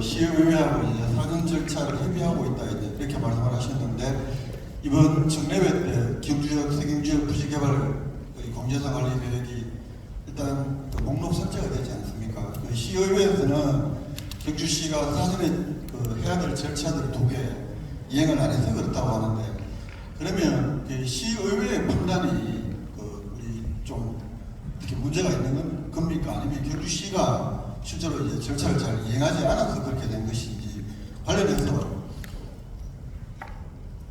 그 시의회하고 이제 사전 절차를 협의하고 있다 이제 이렇게 말씀을 하셨는데 이번 정례회 때 경주역 세경지역 부지개발 그 공제상 관리 계획이 일단 그 목록 설정이 되지 않습니까? 그 시의회에서는 경주시가 사전에 그 해야 될 절차들을 두 개 이행을 안 해서 그렇다고 하는데 그러면 그 시의회의 판단이 그 우리 좀 이렇게 문제가 있는 건 겁니까? 아니면 경주시가 실제로 이제 절차를 잘 이행하지 않아서 그렇게 된 것인지 관련해서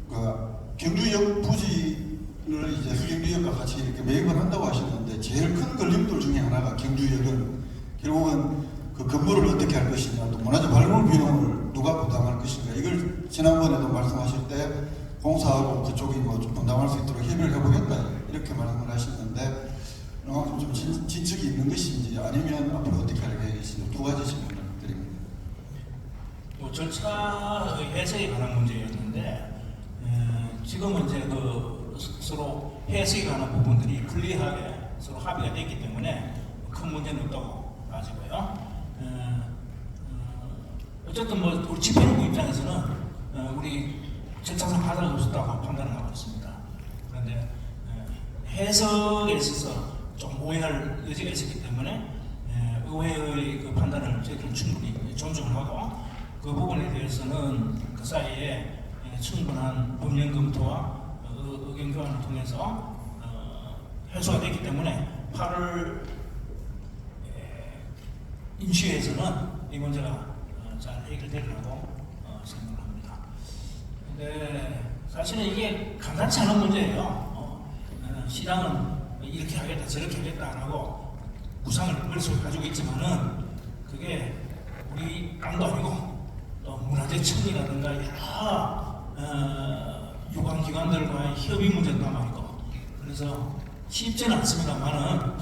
그 경주역 부지를 이제 수경주역과 같이 이렇게 매입을 한다고 하셨는데 제일 큰 걸림돌 중에 하나가 경주역은 결국은 그 건물을 어떻게 할 것이냐 또 문화재 발굴 비용을 누가 부담할 것인가 이걸 지난번에도 말씀하실 때 공사하고 그쪽이 뭐좀 분담할 수 있도록 협의를 해보겠다 이렇게 말씀을 하셨는데 어, 좀 진, 진척이 있는 것인지 아니면 앞으로 어떻게 할 계획이신지 두 가지 질문을 드립니다. 뭐 절차의 해석에 관한 문제였는데 에, 지금은 이제 그 서로 해석에 관한 부분들이 불리하게 서로 합의가 됐기 때문에 큰 문제는 없다고 봐지고요. 에, 어, 어쨌든 뭐 우리 집행부 입장에서는 어, 우리 절차상 하자가 없었다고 판단을 하고 있습니다. 그런데 에, 해석에 있어서 좀 오해할 여지가 있었기 때문에 에, 의회의 그 판단을 저희들은 충분히 존중을 하고 대해서는 그 사이에 에, 충분한 법령 검토와 어, 의견 교환을 통해서 어, 해소가 됐기 때문에 8월 임시회에서는 이 문제가 어, 잘 해결되리라고 어, 생각을 합니다. 근데 사실은 이게 간단치 않은 문제예요. 시장은 이렇게 하겠다 저렇게 하겠다 안 하고 구상을 머릿속에 가지고 있지만은 그게 우리 땅도 아니고 또 문화재청이라든가 여러 어, 유관기관들과의 협의 문제도 남아있고 그래서 쉽지는 않습니다만은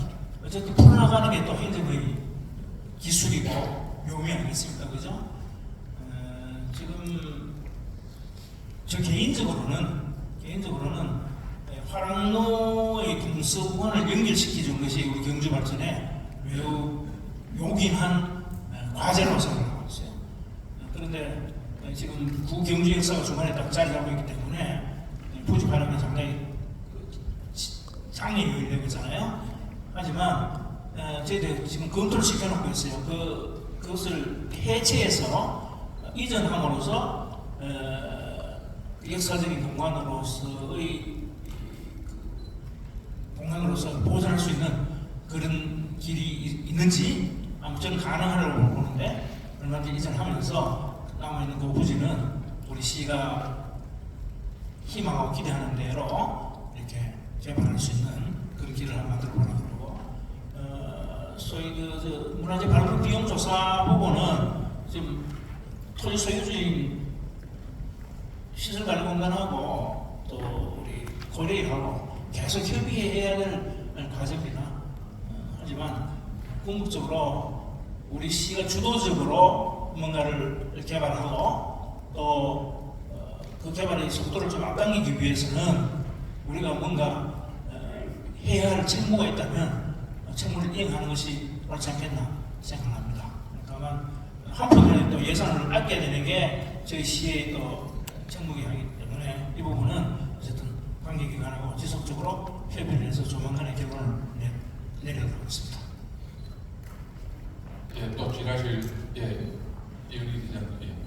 어쨌든 풀어나가는 게 또 행정의 기술이고 묘미 아니겠습니까 그죠? 어, 지금 저 개인적으로는 개인적으로는 예, 화랑로의 동서구간을 연결시키는 것이 우리 경주 발전에 매우 요긴한 예, 과제라고 생각하고 있어요. 어, 그런데 예, 지금 구경주 역사가 중간에 딱 자리 잡고 있기 때문에 예, 부지 발언이 상당히 장애 요인이 되고 있잖아요. 하지만 어, 저희들 지금 검토를 시켜놓고 있어요. 그 그것을 해체해서 이전함으로써 어, 역사적인 공간으로서의 그 공간으로서 보존할 수 있는 그런 길이 이- 있는지 아무튼 가능하려고 보는데 얼마든지 이전하면서 남아있는 그 부지는 우리 시가 희망하고 기대하는 대로 이렇게 개발할 수 있는 그런 길을 만들어 보려고 그러고 어, 소위 그, 저 문화재 발굴 비용 조사 부분은 지금 토지 소유주인 시설 관리공단하고 또 우리 고려하고 계속 협의해야 될 과제입니다. 어, 하지만 궁극적으로 우리 시가 주도적으로 뭔가를 개발하고 또 그 개발의 속도를 좀 앞당기기 위해서는 우리가 뭔가 어, 해야 할 책무가 있다면 책무를 이행하는 것이 옳지 않겠나 생각합니다. 다만 한편으로는 또 예산을 아껴야 되는 게 저희 시의 또 책무이기 때문에 이 부분은 어쨌든 관계기관하고 지속적으로 협의를 해서 조만간에 결론을 내, 내리도록 하겠습니다. 예, 또 질하실 예, you need to have a